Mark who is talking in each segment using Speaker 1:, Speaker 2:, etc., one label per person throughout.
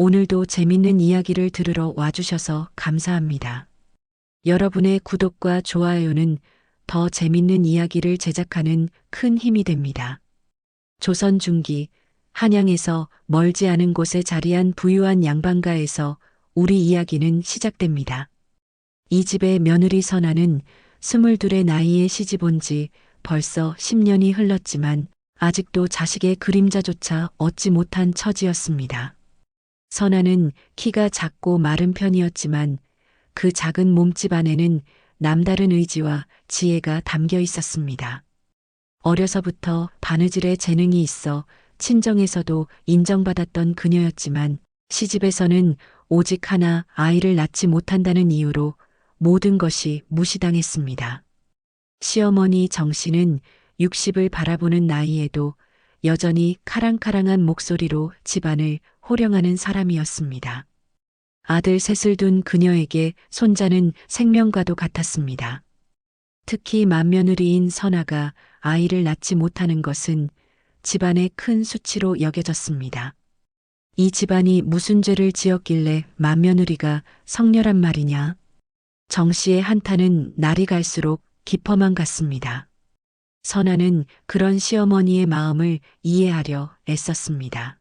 Speaker 1: 오늘도 재밌는 이야기를 들으러 와주셔서 감사합니다. 여러분의 구독과 좋아요는 더 재밌는 이야기를 제작하는 큰 힘이 됩니다. 조선 중기 한양에서 멀지 않은 곳에 자리한 부유한 양반가에서 우리 이야기는 시작됩니다. 이 집의 며느리 선아는 스물둘의 나이에 시집 온 지 벌써 10년이 흘렀지만 아직도 자식의 그림자조차 얻지 못한 처지였습니다. 선아는 키가 작고 마른 편이었지만 그 작은 몸집 안에는 남다른 의지와 지혜가 담겨 있었습니다. 어려서부터 바느질에 재능이 있어 친정에서도 인정받았던 그녀였지만 시집에서는 오직 하나 아이를 낳지 못한다는 이유로 모든 것이 무시당했습니다. 시어머니 정 씨는 60을 바라보는 나이에도 여전히 카랑카랑한 목소리로 집안을 호령하는 사람이었습니다. 아들 셋을 둔 그녀에게 손자는 생명과도 같았습니다. 특히 맏며느리인 선아가 아이를 낳지 못하는 것은 집안의 큰 수치로 여겨졌습니다. 이 집안이 무슨 죄를 지었길래 맏며느리가 성렬한 말이냐? 정 씨의 한탄은 날이 갈수록 깊어만 갔습니다. 선아는 그런 시어머니의 마음을 이해하려 애썼습니다.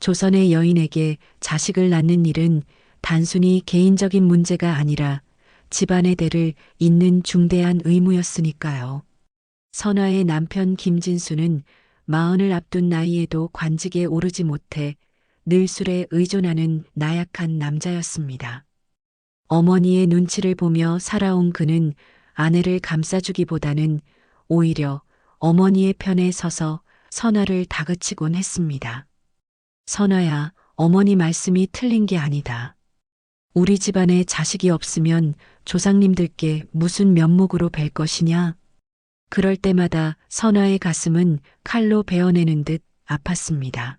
Speaker 1: 조선의 여인에게 자식을 낳는 일은 단순히 개인적인 문제가 아니라 집안의 대를 잇는 중대한 의무였으니까요. 선아의 남편 김진수는 마흔을 앞둔 나이에도 관직에 오르지 못해 늘 술에 의존하는 나약한 남자였습니다. 어머니의 눈치를 보며 살아온 그는 아내를 감싸주기보다는 오히려 어머니의 편에 서서 선아를 다그치곤 했습니다. 선아야, 어머니 말씀이 틀린 게 아니다. 우리 집안에 자식이 없으면 조상님들께 무슨 면목으로 뵐 것이냐? 그럴 때마다 선아의 가슴은 칼로 베어내는 듯 아팠습니다.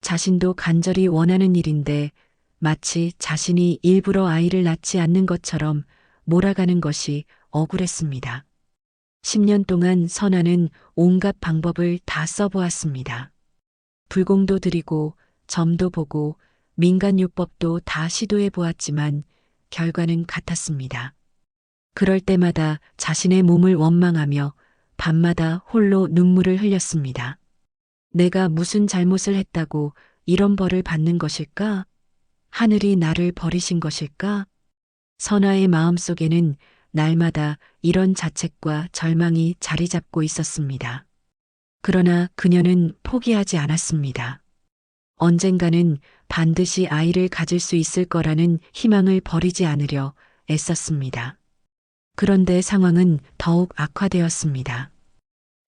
Speaker 1: 자신도 간절히 원하는 일인데 마치 자신이 일부러 아이를 낳지 않는 것처럼 몰아가는 것이 억울했습니다. 10년 동안 선아는 온갖 방법을 다 써보았습니다. 불공도 드리고 점도 보고 민간요법도 다 시도해 보았지만 결과는 같았습니다. 그럴 때마다 자신의 몸을 원망하며 밤마다 홀로 눈물을 흘렸습니다. 내가 무슨 잘못을 했다고 이런 벌을 받는 것일까? 하늘이 나를 버리신 것일까? 선아의 마음속에는 날마다 이런 자책과 절망이 자리 잡고 있었습니다. 그러나 그녀는 포기하지 않았습니다. 언젠가는 반드시 아이를 가질 수 있을 거라는 희망을 버리지 않으려 애썼습니다. 그런데 상황은 더욱 악화되었습니다.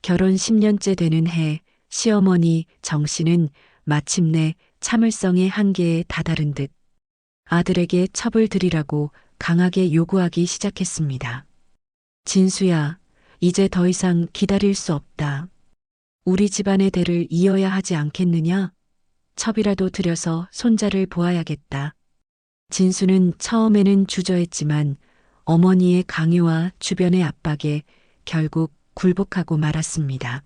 Speaker 1: 결혼 10년째 되는 해 시어머니 정 씨는 마침내 참을성의 한계에 다다른 듯 아들에게 첩을 드리라고 강하게 요구하기 시작했습니다. 진수야, 이제 더 이상 기다릴 수 없다. 우리 집안의 대를 이어야 하지 않겠느냐? 첩이라도 들여서 손자를 보아야겠다. 진수는 처음에는 주저했지만 어머니의 강요와 주변의 압박에 결국 굴복하고 말았습니다.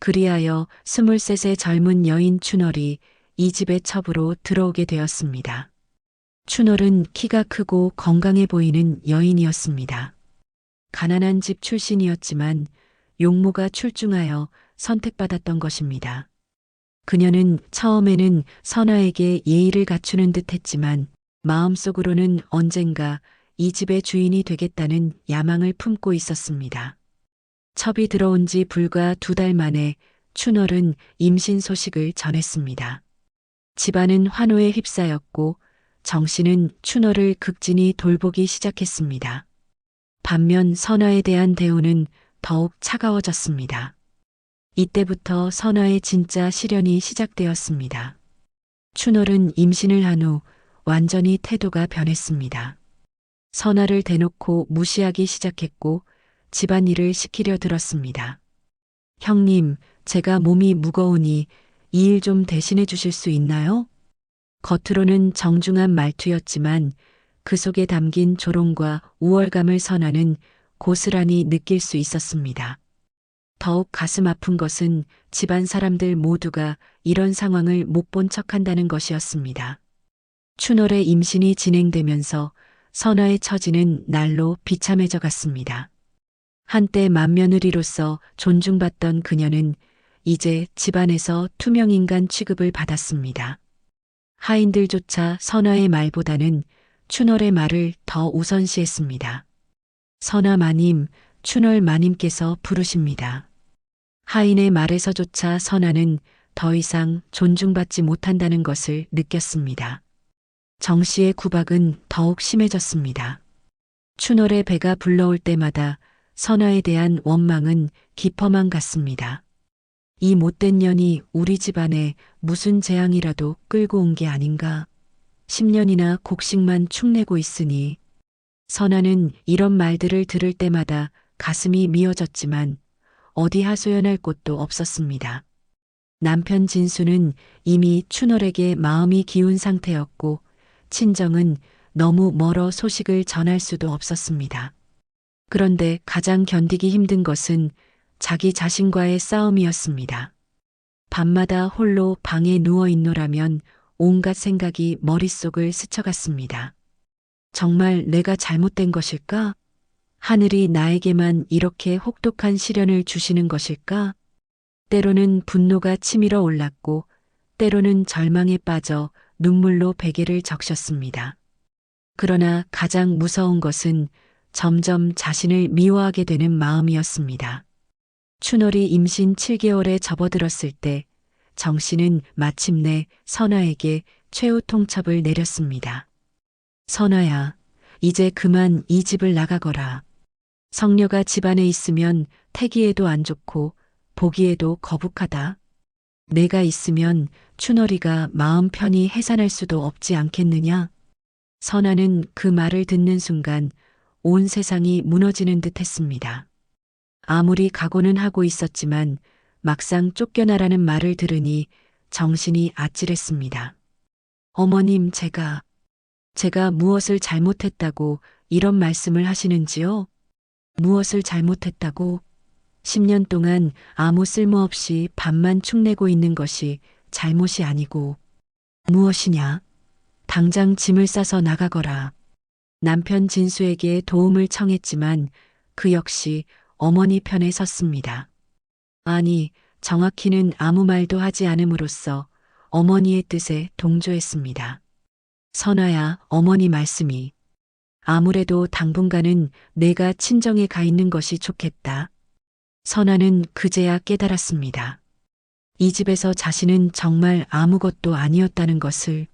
Speaker 1: 그리하여 스물셋의 젊은 여인 춘월이 이 집의 첩으로 들어오게 되었습니다. 춘월은 키가 크고 건강해 보이는 여인이었습니다. 가난한 집 출신이었지만 용모가 출중하여 선택받았던 것입니다. 그녀는 처음에는 선아에게 예의를 갖추는 듯 했지만 마음속으로는 언젠가 이 집의 주인이 되겠다는 야망을 품고 있었습니다. 첩이 들어온 지 불과 두 달 만에 춘월은 임신 소식을 전했습니다. 집안은 환호에 휩싸였고 정씨는 춘월을 극진히 돌보기 시작했습니다. 반면 선아에 대한 대우는 더욱 차가워졌습니다. 이때부터 선아의 진짜 시련이 시작되었습니다. 춘월은 임신을 한 후 완전히 태도가 변했습니다. 선아를 대놓고 무시하기 시작했고 집안일을 시키려 들었습니다. 형님, 제가 몸이 무거우니 이 일 좀 대신해 주실 수 있나요? 겉으로는 정중한 말투였지만 그 속에 담긴 조롱과 우월감을 선하는 고스란히 느낄 수 있었습니다. 더욱 가슴 아픈 것은 집안 사람들 모두가 이런 상황을 못 본 척한다는 것이었습니다. 춘월의 임신이 진행되면서 선아의 처지는 날로 비참해져 갔습니다. 한때 맏며느리로서 존중받던 그녀는 이제 집안에서 투명인간 취급을 받았습니다. 하인들조차 선아의 말보다는 춘월의 말을 더 우선시했습니다. 선아 마님, 춘월 마님께서 부르십니다. 하인의 말에서조차 선아는 더 이상 존중받지 못한다는 것을 느꼈습니다. 정 씨의 구박은 더욱 심해졌습니다. 춘월의 배가 불러올 때마다 선아에 대한 원망은 깊어만 갔습니다. 이 못된 년이 우리 집안에 무슨 재앙이라도 끌고 온 게 아닌가. 10년이나 곡식만 축내고 있으니 선아는 이런 말들을 들을 때마다 가슴이 미어졌지만 어디 하소연할 곳도 없었습니다. 남편 진수는 이미 춘월에게 마음이 기운 상태였고 친정은 너무 멀어 소식을 전할 수도 없었습니다. 그런데 가장 견디기 힘든 것은 자기 자신과의 싸움이었습니다. 밤마다 홀로 방에 누워 있노라면 온갖 생각이 머릿속을 스쳐갔습니다. 정말 내가 잘못된 것일까? 하늘이 나에게만 이렇게 혹독한 시련을 주시는 것일까? 때로는 분노가 치밀어 올랐고, 때로는 절망에 빠져 눈물로 베개를 적셨습니다. 그러나 가장 무서운 것은 점점 자신을 미워하게 되는 마음이었습니다. 춘월이 임신 7개월에 접어들었을 때 정 씨는 마침내 선아에게 최후 통첩을 내렸습니다. 선아야, 이제 그만 이 집을 나가거라. 성녀가 집안에 있으면 태기에도 안 좋고 보기에도 거북하다. 내가 있으면 춘월이가 마음 편히 해산할 수도 없지 않겠느냐? 선아는 그 말을 듣는 순간 온 세상이 무너지는 듯 했습니다. 아무리 각오는 하고 있었지만 막상 쫓겨나라는 말을 들으니 정신이 아찔했습니다. 어머님, 제가, 제가 무엇을 잘못했다고 이런 말씀을 하시는지요? 무엇을 잘못했다고? 10년 동안 아무 쓸모없이 밥만 축내고 있는 것이 잘못이 아니고 무엇이냐? 당장 짐을 싸서 나가거라. 남편 진수에게 도움을 청했지만 그 역시 어머니 편에 섰습니다. 아니, 정확히는 아무 말도 하지 않음으로써 어머니의 뜻에 동조했습니다. 선아야, 어머니 말씀이. 아무래도 당분간은 내가 친정에 가 있는 것이 좋겠다. 선아는 그제야 깨달았습니다. 이 집에서 자신은 정말 아무것도 아니었다는 것을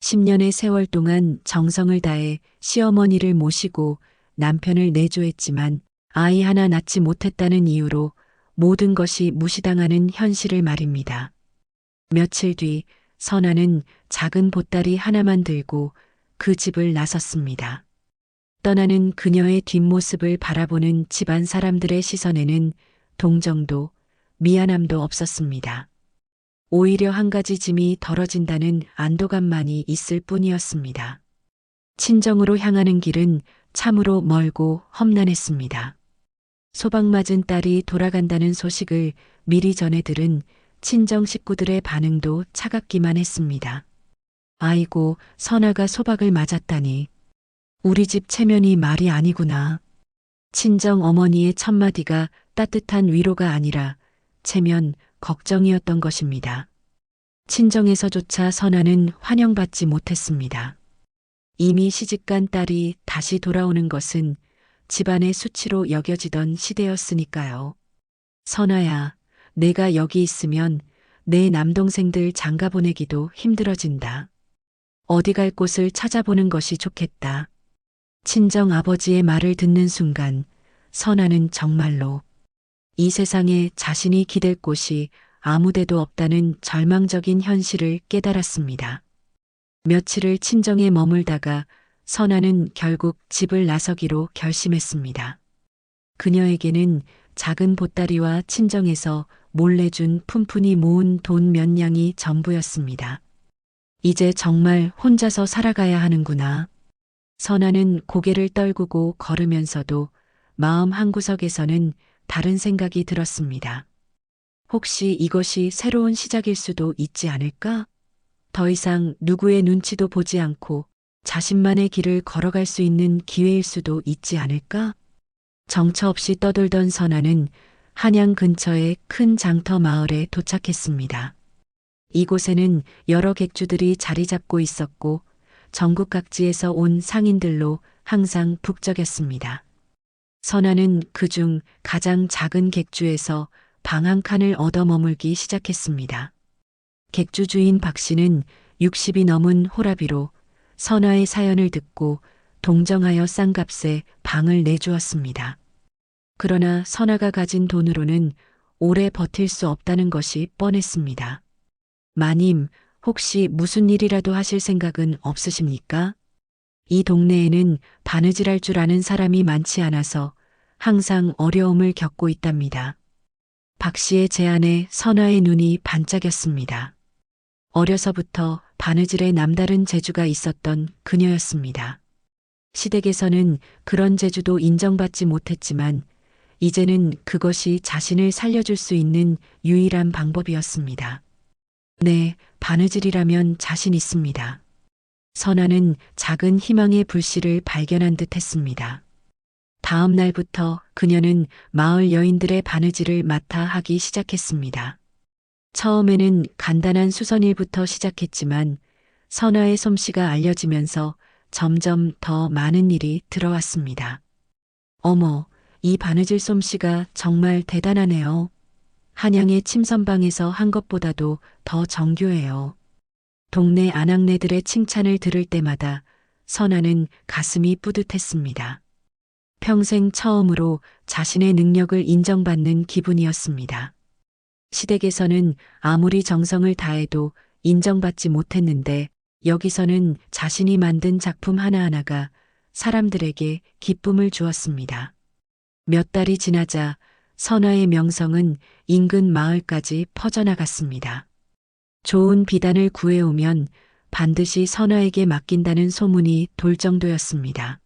Speaker 1: 10년의 세월 동안 정성을 다해 시어머니를 모시고 남편을 내조했지만 아이 하나 낳지 못했다는 이유로 모든 것이 무시당하는 현실을 말입니다. 며칠 뒤 선아는 작은 보따리 하나만 들고 그 집을 나섰습니다. 떠나는 그녀의 뒷모습을 바라보는 집안 사람들의 시선에는 동정도 미안함도 없었습니다. 오히려 한 가지 짐이 덜어진다는 안도감만이 있을 뿐이었습니다. 친정으로 향하는 길은 참으로 멀고 험난했습니다. 소방맞은 딸이 돌아간다는 소식을 미리 전해 들은 친정 식구들의 반응도 차갑기만 했습니다. 아이고, 선아가 소박을 맞았다니. 우리 집 체면이 말이 아니구나. 친정 어머니의 첫마디가 따뜻한 위로가 아니라 체면 걱정이었던 것입니다. 친정에서조차 선아는 환영받지 못했습니다. 이미 시집간 딸이 다시 돌아오는 것은 집안의 수치로 여겨지던 시대였으니까요. 선아야, 내가 여기 있으면 내 남동생들 장가 보내기도 힘들어진다. 어디 갈 곳을 찾아보는 것이 좋겠다. 친정 아버지의 말을 듣는 순간 선아는 정말로 이 세상에 자신이 기댈 곳이 아무데도 없다는 절망적인 현실을 깨달았습니다. 며칠을 친정에 머물다가 선아는 결국 집을 나서기로 결심했습니다. 그녀에게는 작은 보따리와 친정에서 몰래 준 푼푼히 모은 돈 몇 냥이 전부였습니다. 이제 정말 혼자서 살아가야 하는구나. 선아는 고개를 떨구고 걸으면서도 마음 한구석에서는 다른 생각이 들었습니다. 혹시 이것이 새로운 시작일 수도 있지 않을까? 더 이상 누구의 눈치도 보지 않고 자신만의 길을 걸어갈 수 있는 기회일 수도 있지 않을까? 정처 없이 떠돌던 선아는 한양 근처의 큰 장터 마을에 도착했습니다. 이곳에는 여러 객주들이 자리 잡고 있었고 전국 각지에서 온 상인들로 항상 북적였습니다. 선아는 그중 가장 작은 객주에서 방 한 칸을 얻어 머물기 시작했습니다. 객주 주인 박 씨는 60이 넘은 호라비로 선아의 사연을 듣고 동정하여 싼 값에 방을 내주었습니다. 그러나 선아가 가진 돈으로는 오래 버틸 수 없다는 것이 뻔했습니다. 마님, 혹시 무슨 일이라도 하실 생각은 없으십니까? 이 동네에는 바느질할 줄 아는 사람이 많지 않아서 항상 어려움을 겪고 있답니다. 박 씨의 제안에 선아의 눈이 반짝였습니다. 어려서부터 바느질에 남다른 재주가 있었던 그녀였습니다. 시댁에서는 그런 재주도 인정받지 못했지만 이제는 그것이 자신을 살려줄 수 있는 유일한 방법이었습니다. 네, 바느질이라면 자신 있습니다. 선아는 작은 희망의 불씨를 발견한 듯 했습니다. 다음 날부터 그녀는 마을 여인들의 바느질을 맡아 하기 시작했습니다. 처음에는 간단한 수선일부터 시작했지만 선아의 솜씨가 알려지면서 점점 더 많은 일이 들어왔습니다. 어머, 이 바느질 솜씨가 정말 대단하네요. 한양의 침선방에서 한 것보다도 더 정교해요. 동네 아낙네들의 칭찬을 들을 때마다 선아는 가슴이 뿌듯했습니다. 평생 처음으로 자신의 능력을 인정받는 기분이었습니다. 시댁에서는 아무리 정성을 다해도 인정받지 못했는데 여기서는 자신이 만든 작품 하나하나가 사람들에게 기쁨을 주었습니다. 몇 달이 지나자 선화의 명성은 인근 마을까지 퍼져나갔습니다. 좋은 비단을 구해오면 반드시 선화에게 맡긴다는 소문이 돌 정도였습니다.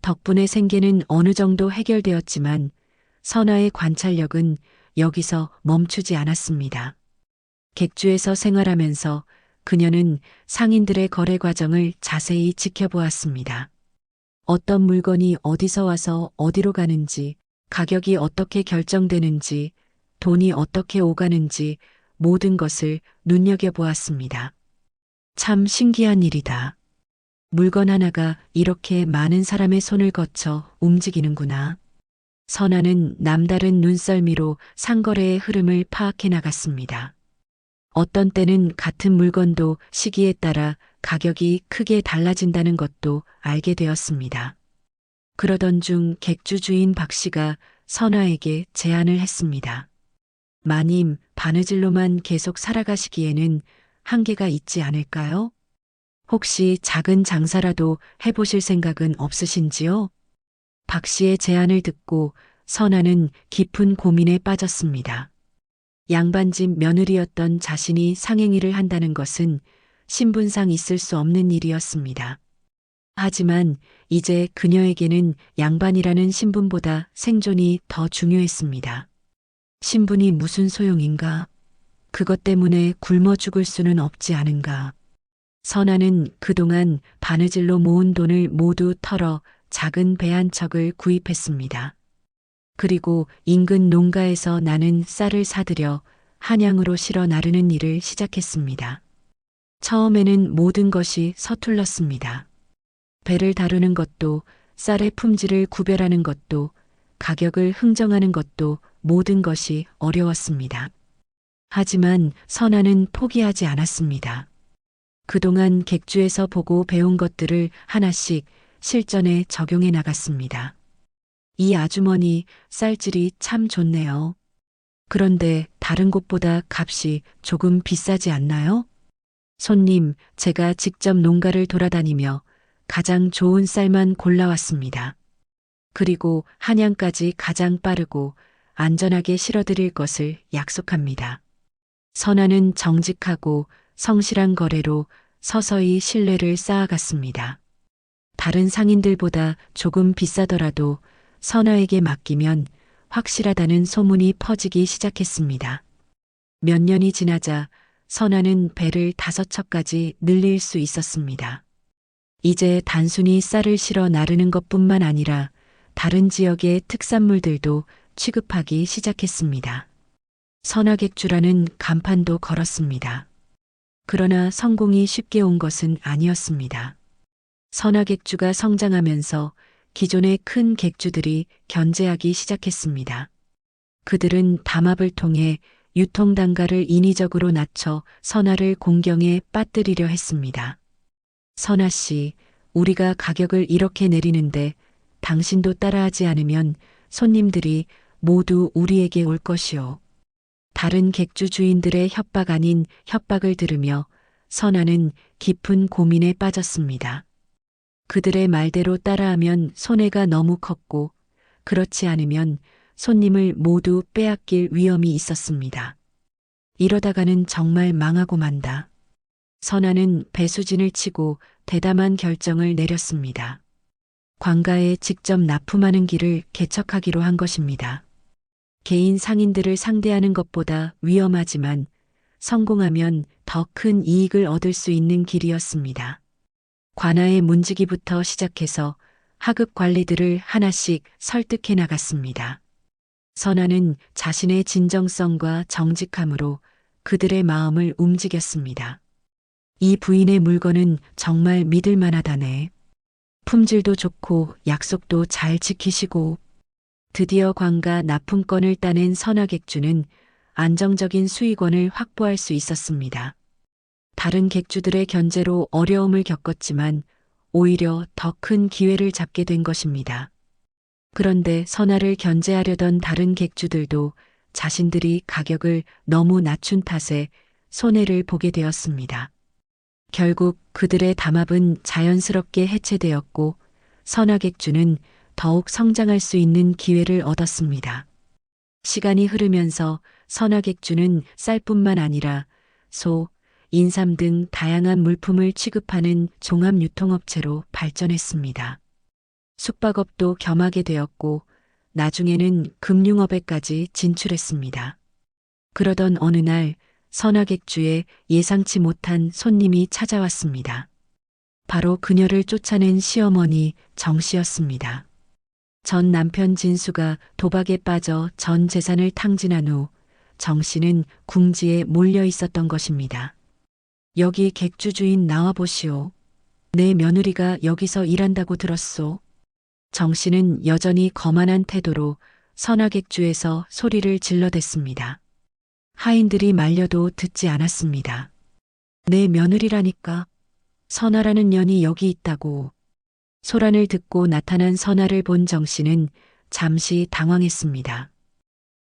Speaker 1: 덕분에 생계는 어느 정도 해결되었지만 선화의 관찰력은 여기서 멈추지 않았습니다. 객주에서 생활하면서 그녀는 상인들의 거래 과정을 자세히 지켜보았습니다. 어떤 물건이 어디서 와서 어디로 가는지, 가격이 어떻게 결정되는지, 돈이 어떻게 오가는지 모든 것을 눈여겨보았습니다. 참 신기한 일이다. 물건 하나가 이렇게 많은 사람의 손을 거쳐 움직이는구나. 선아는 남다른 눈썰미로 상거래의 흐름을 파악해 나갔습니다. 어떤 때는 같은 물건도 시기에 따라 가격이 크게 달라진다는 것도 알게 되었습니다. 그러던 중 객주 주인 박 씨가 선아에게 제안을 했습니다. 마님, 바느질로만 계속 살아가시기에는 한계가 있지 않을까요? 혹시 작은 장사라도 해보실 생각은 없으신지요? 박 씨의 제안을 듣고 선아는 깊은 고민에 빠졌습니다. 양반집 며느리였던 자신이 상행일을 한다는 것은 신분상 있을 수 없는 일이었습니다. 하지만 이제 그녀에게는 양반이라는 신분보다 생존이 더 중요했습니다. 신분이 무슨 소용인가? 그것 때문에 굶어 죽을 수는 없지 않은가? 선아는 그동안 바느질로 모은 돈을 모두 털어 작은 배 한 척을 구입했습니다. 그리고 인근 농가에서 나는 쌀을 사들여 한양으로 실어 나르는 일을 시작했습니다. 처음에는 모든 것이 서툴렀습니다. 배를 다루는 것도 쌀의 품질을 구별하는 것도 가격을 흥정하는 것도 모든 것이 어려웠습니다. 하지만 선아는 포기하지 않았습니다. 그동안 객주에서 보고 배운 것들을 하나씩 실전에 적용해 나갔습니다. 이 아주머니 쌀질이 참 좋네요. 그런데 다른 곳보다 값이 조금 비싸지 않나요? 손님, 제가 직접 농가를 돌아다니며 가장 좋은 쌀만 골라왔습니다. 그리고 한양까지 가장 빠르고 안전하게 실어드릴 것을 약속합니다. 선아는 정직하고 성실한 거래로 서서히 신뢰를 쌓아갔습니다. 다른 상인들보다 조금 비싸더라도 선아에게 맡기면 확실하다는 소문이 퍼지기 시작했습니다. 몇 년이 지나자 선아는 배를 다섯 척까지 늘릴 수 있었습니다. 이제 단순히 쌀을 실어 나르는 것뿐만 아니라 다른 지역의 특산물들도 취급하기 시작했습니다. 선화객주라는 간판도 걸었습니다. 그러나 성공이 쉽게 온 것은 아니었습니다. 선화객주가 성장하면서 기존의 큰 객주들이 견제하기 시작했습니다. 그들은 담합을 통해 유통 단가를 인위적으로 낮춰 선화를 공경에 빠뜨리려 했습니다. 선아 씨, 우리가 가격을 이렇게 내리는데 당신도 따라하지 않으면 손님들이 모두 우리에게 올 것이오. 다른 객주 주인들의 협박 아닌 협박을 들으며 선아는 깊은 고민에 빠졌습니다. 그들의 말대로 따라하면 손해가 너무 컸고 그렇지 않으면 손님을 모두 빼앗길 위험이 있었습니다. 이러다가는 정말 망하고 만다. 선아는 배수진을 치고 대담한 결정을 내렸습니다. 관가에 직접 납품하는 길을 개척하기로 한 것입니다. 개인 상인들을 상대하는 것보다 위험하지만 성공하면 더 큰 이익을 얻을 수 있는 길이었습니다. 관아의 문지기부터 시작해서 하급 관리들을 하나씩 설득해 나갔습니다. 선아는 자신의 진정성과 정직함으로 그들의 마음을 움직였습니다. 이 부인의 물건은 정말 믿을 만하다네. 품질도 좋고 약속도 잘 지키시고 드디어 관가 납품권을 따낸 선화객주는 안정적인 수익원을 확보할 수 있었습니다. 다른 객주들의 견제로 어려움을 겪었지만 오히려 더 큰 기회를 잡게 된 것입니다. 그런데 선화를 견제하려던 다른 객주들도 자신들이 가격을 너무 낮춘 탓에 손해를 보게 되었습니다. 결국 그들의 담합은 자연스럽게 해체되었고 선화객주는 더욱 성장할 수 있는 기회를 얻었습니다. 시간이 흐르면서 선화객주는 쌀뿐만 아니라 소, 인삼 등 다양한 물품을 취급하는 종합 유통업체로 발전했습니다. 숙박업도 겸하게 되었고 나중에는 금융업에까지 진출했습니다. 그러던 어느 날 선화객주에 예상치 못한 손님이 찾아왔습니다. 바로 그녀를 쫓아낸 시어머니 정 씨였습니다. 전 남편 진수가 도박에 빠져 전 재산을 탕진한 후 정 씨는 궁지에 몰려 있었던 것입니다. 여기 객주 주인 나와 보시오. 내 며느리가 여기서 일한다고 들었소. 정 씨는 여전히 거만한 태도로 선화객주에서 소리를 질러댔습니다. 하인들이 말려도 듣지 않았습니다. 내 며느리라니까. 선아라는 년이 여기 있다고. 소란을 듣고 나타난 선아를 본 정 씨는 잠시 당황했습니다.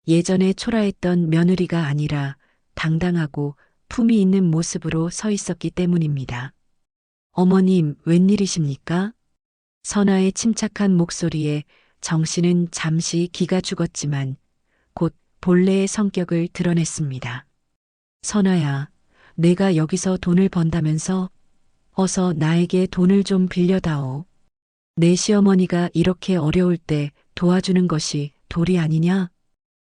Speaker 1: 예전에 초라했던 며느리가 아니라 당당하고 품이 있는 모습으로 서 있었기 때문입니다. 어머님, 웬일이십니까? 선아의 침착한 목소리에 정 씨는 잠시 기가 죽었지만 곧 본래의 성격을 드러냈습니다. 선아야, 내가 여기서 돈을 번다면서 어서 나에게 돈을 좀 빌려다오. 내 시어머니가 이렇게 어려울 때 도와주는 것이 도리 아니냐?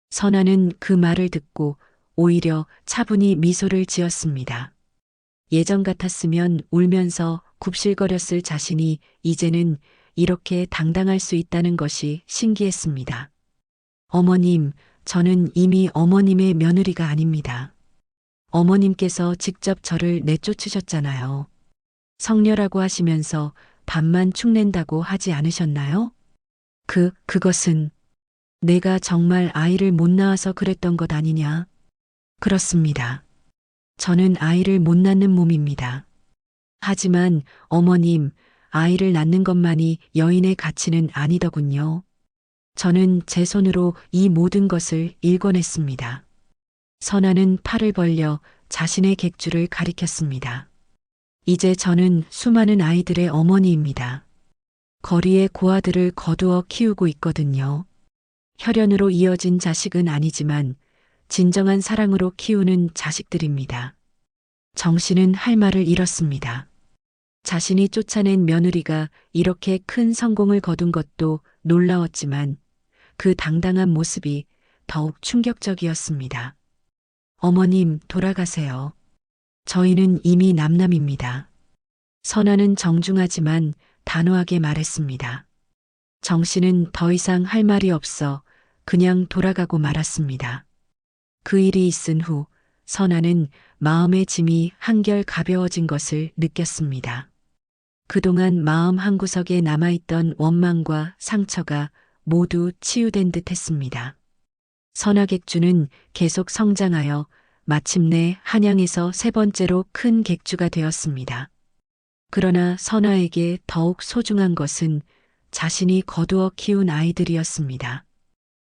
Speaker 1: 선아는 그 말을 듣고 오히려 차분히 미소를 지었습니다. 예전 같았으면 울면서 굽실거렸을 자신이 이제는 이렇게 당당할 수 있다는 것이 신기했습니다. 어머님, 저는 이미 어머님의 며느리가 아닙니다. 어머님께서 직접 저를 내쫓으셨잖아요. 성녀라고 하시면서 밥만 축낸다고 하지 않으셨나요? 그, 그것은 내가 정말 아이를 못 낳아서 그랬던 것 아니냐? 그렇습니다. 저는 아이를 못 낳는 몸입니다. 하지만 어머님, 아이를 낳는 것만이 여인의 가치는 아니더군요. 저는 제 손으로 이 모든 것을 일궈냈습니다. 선아는 팔을 벌려 자신의 객주를 가리켰습니다. 이제 저는 수많은 아이들의 어머니입니다. 거리의 고아들을 거두어 키우고 있거든요. 혈연으로 이어진 자식은 아니지만 진정한 사랑으로 키우는 자식들입니다. 정씨는 할 말을 잃었습니다. 자신이 쫓아낸 며느리가 이렇게 큰 성공을 거둔 것도 놀라웠지만 그 당당한 모습이 더욱 충격적이었습니다. 어머님, 돌아가세요. 저희는 이미 남남입니다. 선아는 정중하지만 단호하게 말했습니다. 정 씨는 더 이상 할 말이 없어 그냥 돌아가고 말았습니다. 그 일이 있은 후 선아는 마음의 짐이 한결 가벼워진 것을 느꼈습니다. 그동안 마음 한구석에 남아있던 원망과 상처가 모두 치유된 듯 했습니다. 선화객주는 계속 성장하여 마침내 한양에서 세 번째로 큰 객주가 되었습니다. 그러나 선화에게 더욱 소중한 것은 자신이 거두어 키운 아이들이었습니다.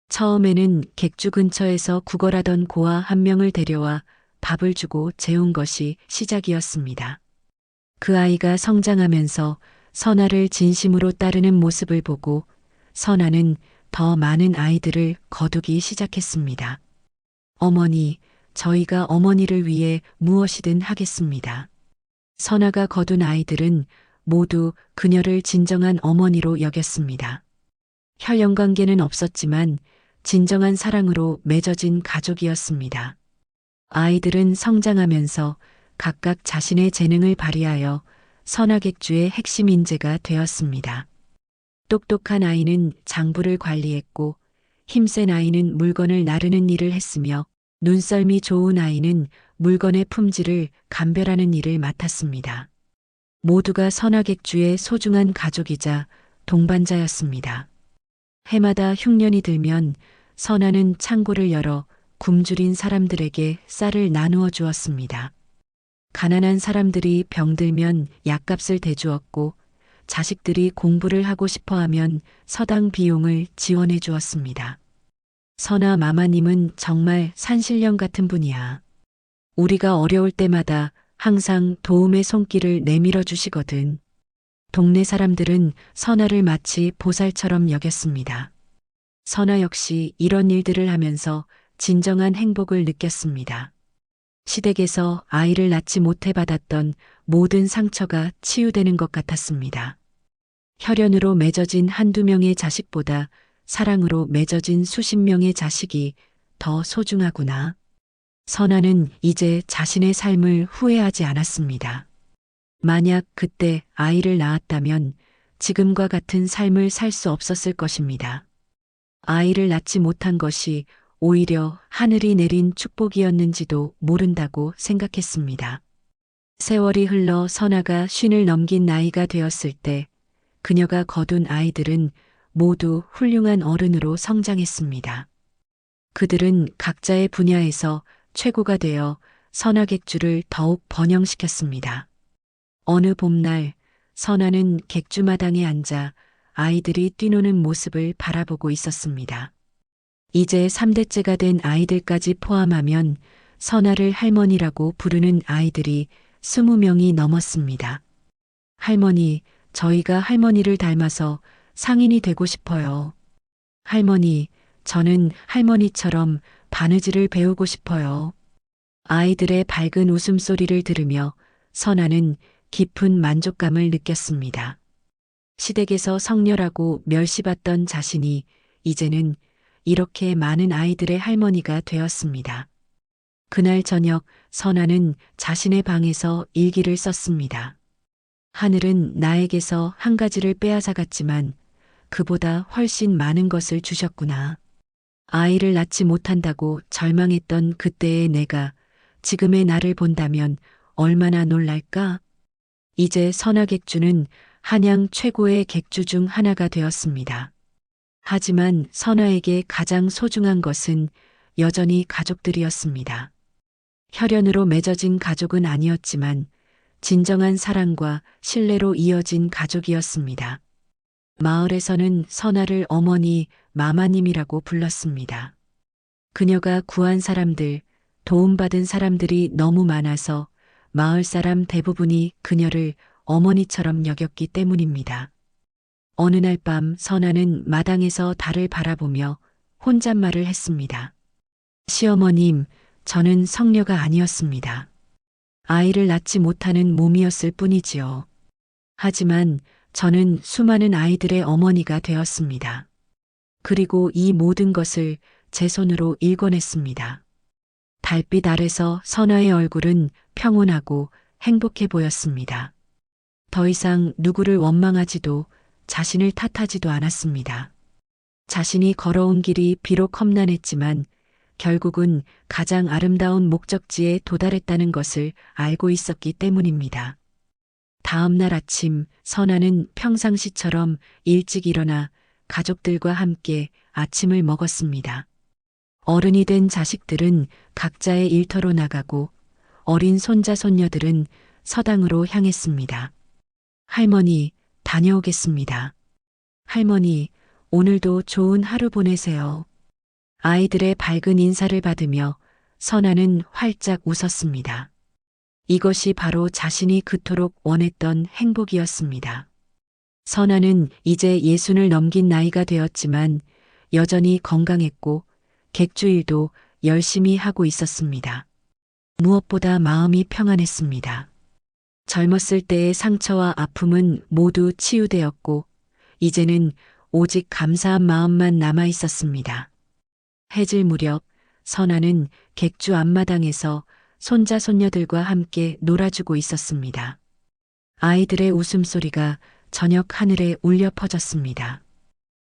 Speaker 1: 처음에는 객주 근처에서 구걸하던 고아 한 명을 데려와 밥을 주고 재운 것이 시작이었습니다. 그 아이가 성장하면서 선아를 진심으로 따르는 모습을 보고 선아는 더 많은 아이들을 거두기 시작했습니다. 어머니, 저희가 어머니를 위해 무엇이든 하겠습니다. 선아가 거둔 아이들은 모두 그녀를 진정한 어머니로 여겼습니다. 혈연 관계는 없었지만 진정한 사랑으로 맺어진 가족이었습니다. 아이들은 성장하면서 각각 자신의 재능을 발휘하여 선화객주의 핵심 인재가 되었습니다. 똑똑한 아이는 장부를 관리했고 힘센 아이는 물건을 나르는 일을 했으며 눈썰미 좋은 아이는 물건의 품질을 감별하는 일을 맡았습니다. 모두가 선화객주의 소중한 가족이자 동반자였습니다. 해마다 흉년이 들면 선아는 창고를 열어 굶주린 사람들에게 쌀을 나누어 주었습니다. 가난한 사람들이 병들면 약값을 대주었고 자식들이 공부를 하고 싶어 하면 서당 비용을 지원해 주었습니다. 선아 마마님은 정말 산신령 같은 분이야. 우리가 어려울 때마다 항상 도움의 손길을 내밀어 주시거든. 동네 사람들은 선아를 마치 보살처럼 여겼습니다. 선아 역시 이런 일들을 하면서 진정한 행복을 느꼈습니다. 시댁에서 아이를 낳지 못해 받았던 모든 상처가 치유되는 것 같았습니다. 혈연으로 맺어진 한두 명의 자식보다 사랑으로 맺어진 수십 명의 자식이 더 소중하구나. 선아는 이제 자신의 삶을 후회하지 않았습니다. 만약 그때 아이를 낳았다면 지금과 같은 삶을 살 수 없었을 것입니다. 아이를 낳지 못한 것이 오히려 하늘이 내린 축복이었는지도 모른다고 생각했습니다. 세월이 흘러 선아가 쉰을 넘긴 나이가 되었을 때 그녀가 거둔 아이들은 모두 훌륭한 어른으로 성장했습니다. 그들은 각자의 분야에서 최고가 되어 선화객주를 더욱 번영시켰습니다. 어느 봄날 선아는 객주마당에 앉아 아이들이 뛰노는 모습을 바라보고 있었습니다. 이제 3대째가 된 아이들까지 포함하면 선아를 할머니라고 부르는 아이들이 20명이 넘었습니다. 할머니, 저희가 할머니를 닮아서 상인이 되고 싶어요. 할머니, 저는 할머니처럼 바느질을 배우고 싶어요. 아이들의 밝은 웃음소리를 들으며 선아는 깊은 만족감을 느꼈습니다. 시댁에서 성렬하고 멸시받던 자신이 이제는 이렇게 많은 아이들의 할머니가 되었습니다. 그날 저녁 선아는 자신의 방에서 일기를 썼습니다. 하늘은 나에게서 한 가지를 빼앗아갔지만 그보다 훨씬 많은 것을 주셨구나. 아이를 낳지 못한다고 절망했던 그때의 내가 지금의 나를 본다면 얼마나 놀랄까? 이제 선화객주는 한양 최고의 객주 중 하나가 되었습니다. 하지만 선화에게 가장 소중한 것은 여전히 가족들이었습니다. 혈연으로 맺어진 가족은 아니었지만 진정한 사랑과 신뢰로 이어진 가족이었습니다. 마을에서는 선아를 어머니 마마님이라고 불렀습니다. 그녀가 구한 사람들, 도움받은 사람들이 너무 많아서 마을 사람 대부분이 그녀를 어머니처럼 여겼기 때문입니다. 어느 날 밤 선아는 마당에서 달을 바라보며 혼잣말을 했습니다. 시어머님, 저는 성녀가 아니었습니다. 아이를 낳지 못하는 몸이었을 뿐이지요. 하지만 저는 수많은 아이들의 어머니가 되었습니다. 그리고 이 모든 것을 제 손으로 일궈냈습니다. 달빛 아래서 선아의 얼굴은 평온하고 행복해 보였습니다. 더 이상 누구를 원망하지도 자신을 탓하지도 않았습니다. 자신이 걸어온 길이 비록 험난했지만 결국은 가장 아름다운 목적지에 도달했다는 것을 알고 있었기 때문입니다. 다음 날 아침 선아는 평상시처럼 일찍 일어나 가족들과 함께 아침을 먹었습니다. 어른이 된 자식들은 각자의 일터로 나가고 어린 손자 손녀들은 서당으로 향했습니다. 할머니, 다녀오겠습니다. 할머니, 오늘도 좋은 하루 보내세요. 아이들의 밝은 인사를 받으며 선아는 활짝 웃었습니다. 이것이 바로 자신이 그토록 원했던 행복이었습니다. 선아는 이제 예순을 넘긴 나이가 되었지만 여전히 건강했고 객주일도 열심히 하고 있었습니다. 무엇보다 마음이 평안했습니다. 젊었을 때의 상처와 아픔은 모두 치유되었고 이제는 오직 감사한 마음만 남아 있었습니다. 해질 무렵 선아는 객주 앞마당에서 손자 손녀들과 함께 놀아주고 있었습니다. 아이들의 웃음소리가 저녁 하늘에 울려 퍼졌습니다.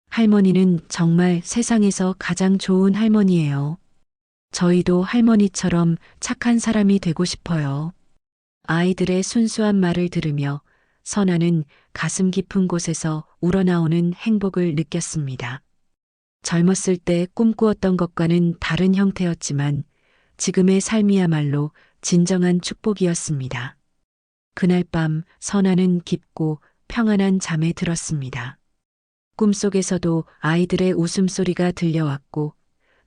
Speaker 1: 할머니는 정말 세상에서 가장 좋은 할머니예요. 저희도 할머니처럼 착한 사람이 되고 싶어요. 아이들의 순수한 말을 들으며 선아는 가슴 깊은 곳에서 우러나오는 행복을 느꼈습니다. 젊었을 때 꿈꾸었던 것과는 다른 형태였지만 지금의 삶이야말로 진정한 축복이었습니다. 그날 밤 선아는 깊고 평안한 잠에 들었습니다. 꿈속에서도 아이들의 웃음소리가 들려왔고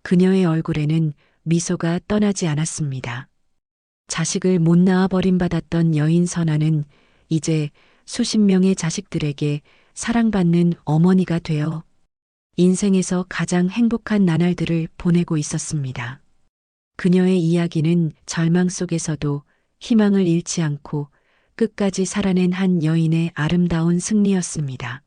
Speaker 1: 그녀의 얼굴에는 미소가 떠나지 않았습니다. 자식을 못 낳아 버림받았던 여인 선아는 이제 수십 명의 자식들에게 사랑받는 어머니가 되어 인생에서 가장 행복한 나날들을 보내고 있었습니다. 그녀의 이야기는 절망 속에서도 희망을 잃지 않고 끝까지 살아낸 한 여인의 아름다운 승리였습니다.